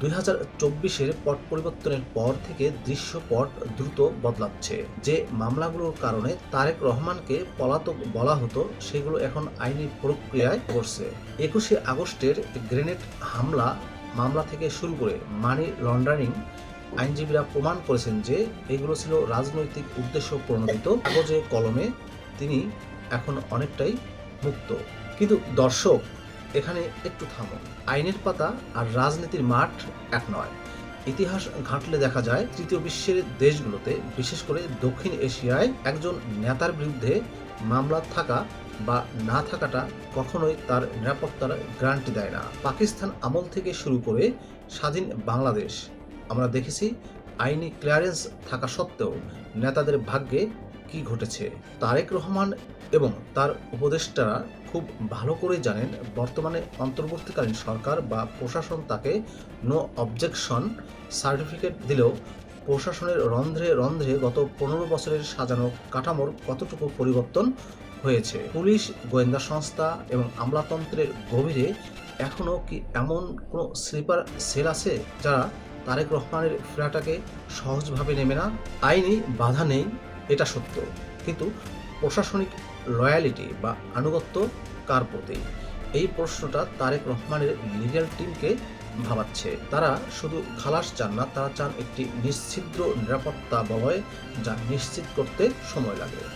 দুই হাজার চব্বিশের পট পরিবর্তনের পর থেকে দৃশ্যপট দ্রুত বদলাচ্ছে। যে মামলাগুলোর কারণে তারেক রহমানকে পলাতক বলা হতো, সেগুলো এখন আইনি প্রক্রিয়ায় করছে একুশে আগস্টের গ্রেনেড হামলা, মামলা থেকে শুরু করে মানি লন্ডারিং আইনজীবীরা প্রমাণ করেছেন যে এগুলো ছিল রাজনৈতিক উদ্দেশ্য প্রণোদিত কাগজে কলমে তিনি এখন অনেকটাই মুক্ত। কিন্তু দর্শক এখানে একটু থামো। আইনের পাতা আর রাজনীতির মাঠ এক নয়। ইতিহাস ঘাঁটলে দেখা যায়, তৃতীয় বিশ্বের দেশগুলোতে, বিশেষ করে দক্ষিণ এশিয়ায়, একজন নেতার বিরুদ্ধে মামলা থাকা বা না থাকাটা কখনোই তার নিরাপত্তার গ্যারান্টি দেয় না। পাকিস্তান আমল থেকে শুরু করে স্বাধীন বাংলাদেশ, আমরা দেখেছি আইনি ক্লিয়ারেন্স থাকা সত্ত্বেও নেতাদের ভাগ্যে কি ঘটেছে, তারেক রহমান এবং তার উপদেষ্টারা খুব ভালো করে জানেন বর্তমানে অন্তর্বর্তীকালীন সরকার বা প্রশাসন তাকে নো অবজেকশন সার্টিফিকেট দিলেও প্রশাসনের রন্ধ্রে রন্ধ্রে গত পনেরো বছরের সাজানো কাঠামোর কতটুকু পরিবর্তন হয়েছে? পুলিশ, গোয়েন্দা সংস্থা এবং আমলাতন্ত্রের গভীরে এখনও কি এমন কোনো স্লিপার সেল আছে যারা তারেক রহমানের ফেরাটাকে সহজভাবে নেবে না? আইনি বাধা নেই এটা সত্য। কিন্তু প্রশাসনিক লয়ালিটি বা আনুগত্য কার প্রতি? এই প্রশ্নটা তারেক রহমানের লিগ্যাল টিমকে ভাবাচ্ছে। তারা শুধু খালাস চান না, তারা চান একটি নিশ্চিদ্র নিরাপত্তা বলয় যা নিশ্চিত করতে সময় লাগে।